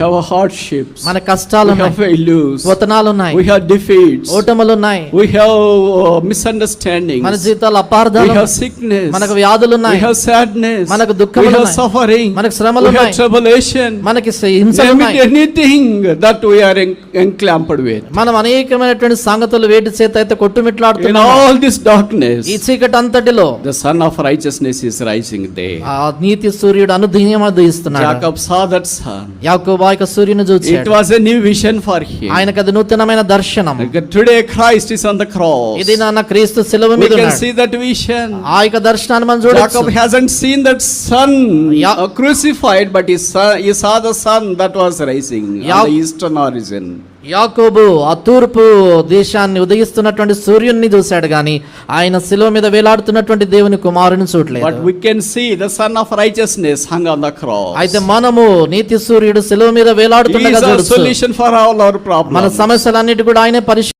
We have hardships. మన కష్టాలు We ఉన్నాయి have failures. వతనాలు ఉన్నాయి We have defeats. ఓటములు ఉన్నాయి We have uh, misunderstandings. మన జీవితాలు We అపార్థాలు have sickness. మనకు వ్యాధులు We ఉన్నాయి have sadness. మనకు We దుఃఖములు have ఉన్నాయి. suffering. మనకు శ్రమలు We have ఉన్నాయి. tribulation. మనకి హింసలు ఉన్నాయి anything that we are en- enclamped with. మనం అనేకమైనటువంటి సంగతులు వేటి చేత అయితే In కొట్టుమిట్లాడుతున్నాం all this darkness, ఈ చీకటి అంతటిలో the sun of righteousness is rising there. ఆ నీతి సూర్యుడు అనుదీయం ఉదయిస్తున్నాడు Jacob saw that sun. యాకోబు ఆ యొక్క సూర్యుని It చూచాడు was a new vision for him. ఆయనకు అది నూతనమైన దర్శనం Today Christ is on the cross. ఇది నాన్న క్రీస్తు శిలువ We మీద can ఉన్నాడు. see that vision. ఆ యొక్క దర్శనాన్ని మనం Jacob చూడొచ్చు hasn't seen that sun Ya- uh, crucified, but he saw, he saw the sun that was rising యాకోబు ఆ తూర్పు దేశాన్ని ఉదయిస్తున్నటువంటి సూర్యుని చూశాడు గాని ఆయన శిలువ మీద వేలాడుతున్నటువంటి దేవుని కుమారుని చూడలేదు we can see the sun of righteousness hung on the cross. అయితే మనము నీతి సూర్యుడు శిలువ మీద our చూడొచ్చు solution for all our మన. సమస్యలన్నిటి కూడా ఆయనే పరిష్కారం